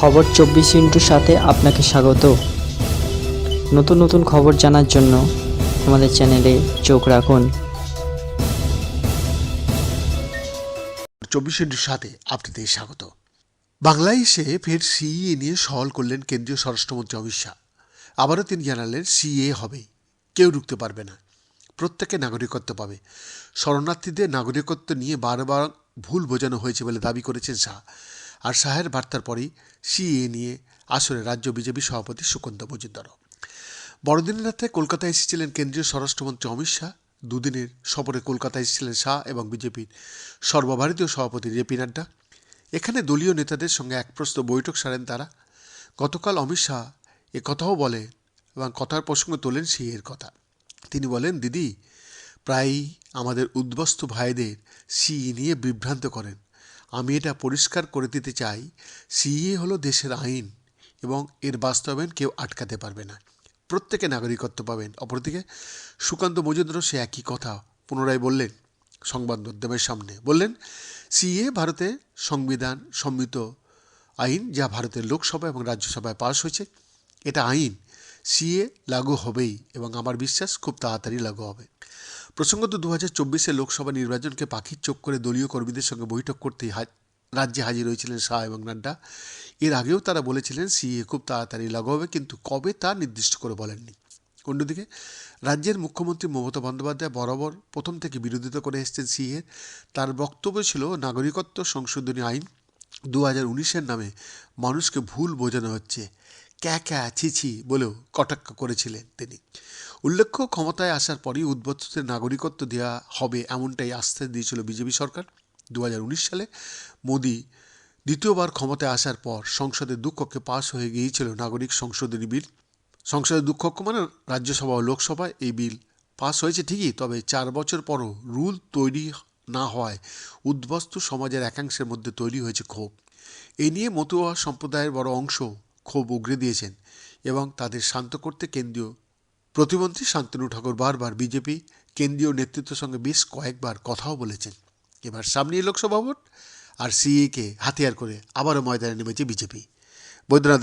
খবর চব্বিশ ইন্টুর সাথে আপনাকে স্বাগত। নতুন নতুন খবর জানার জন্য আমাদের চ্যানেলে চোখ রাখুন। চব্বিশ ইন্টুর সাথে আপনাদের স্বাগত। বাংলায় এসে ফের সিইএ নিয়ে সওয়াল করলেন কেন্দ্রীয় স্বরাষ্ট্রমন্ত্রী অমিত শাহ। আবারও তিনি জানালেন সিএ হবে, কেউ রুখতে পারবে না। প্রত্যেকে নাগরিকত্ব পাবে। শরণার্থীদের নাগরিকত্ব নিয়ে বারবার ভুল বোঝানো হয়েছে বলে দাবি করেছেন শাহ। আর শাহের বার্তার পরেই সিএ নিয়ে আসরে রাজ্য বিজেপি সভাপতি সুকান্ত মজুমদারও বড়দিনের রাতে কলকাতায় এসেছিলেন কেন্দ্রীয় স্বরাষ্ট্রমন্ত্রী অমিত শাহ। দুদিনের সফরে কলকাতায় এসেছিলেন শাহ এবং বিজেপির সর্বভারতীয় সভাপতি জেপি নাড্ডা। এখানে দলীয় নেতাদের সঙ্গে এক প্রস্ত বৈঠক সারেন তারা। গতকাল অমিত শাহ এ কথাও বলে এবং কথার প্রসঙ্গ তোলেন সিএর কথা। তিনি বলেন, দিদি, প্রায়ই আমাদের উদ্বস্ত ভাইদের সিই নিয়ে বিভ্রান্ত করেন। আমি এটা পরিষ্কার করে দিতে চাই সিএ হলো দেশের আইন এবং এর বাস্তবায়ন কেউ আটকাতে পারবে না। প্রত্যেকে নাগরিকত্ব পাবেন। অপরদিকে সুকান্ত মজুমদারও সে একই কথা পুনরায় বললেন সংবাদ মাধ্যমের সামনে। বললেন সিএ ভারতে সংবিধান সম্মিত আইন যা ভারতের লোকসভা এবং রাজ্যসভায় পাশ হয়েছে, এটা আইন। সিএ লাগু হবেই এবং আমার বিশ্বাস খুব তাড়াতাড়ি লাগু হবে। প্রসঙ্গত দু হাজার চব্বিশে লোকসভা নির্বাচনকে পাখির চোখ করে দলীয় কর্মীদের সঙ্গে বৈঠক করতেই হা- রাজ্যে হাজির হয়েছিলেন শাহ এবং নাড্ডা। এর আগেও তারা বলেছিলেন, সিএ খুব তাড়াতাড়ি লাগু হবে, কিন্তু কবে তা নির্দিষ্ট করে বলেননি। অন্যদিকে, রাজ্যের মুখ্যমন্ত্রী মমতা বন্দ্যোপাধ্যায় বরাবর প্রথম থেকে বিরোধিতা করে এসেছেন সিএর। তার বক্তব্য ছিল, নাগরিকত্ব সংশোধনী আইন দু হাজার উনিশের নামে মানুষকে ভুল বোঝানো হচ্ছে। ক্যা ক্যা ছিছি বলেও কটাক্ষ করেছিলেন তিনি। উল্লেখ্য, ক্ষমতায় আসার পরই উদ্বস্তদের নাগরিকত্ব দেওয়া হবে এমনটাই আশ্বাস দিয়েছিল বিজেপি সরকার। দু হাজার উনিশ সালে মোদি দ্বিতীয়বার ক্ষমতায় আসার পর সংসদে দুকক্ষে পাশ হয়ে গিয়েছিল নাগরিক সংশোধনী বিল। সংসদের দুকক্ষ মানে রাজ্যসভা ও লোকসভায় এই বিল পাস হয়েছে ঠিকই, তবে চার বছর পরও রুল তৈরি না হওয়ায় উদ্বস্তু সমাজের একাংশের মধ্যে তৈরি হয়েছে ক্ষোভ। এই নিয়ে মতুয়া সম্প্রদায়ের বড় অংশ ক্ষোভ উগরে দিয়েছেন এবং তাদের শান্ত করতে কেন্দ্রীয় প্রতিমন্ত্রী শান্তনু ঠাকুর বারবার বিজেপি কেন্দ্রীয় নেতৃত্বের সঙ্গে বেশ কয়েকবার কথাও বলেছেন। এবার সামনে লোকসভা ভোট আর সিএকে হাতিয়ার করে আবারও ময়দানে নেমেছে বিজেপি। বৈদ্যনাথ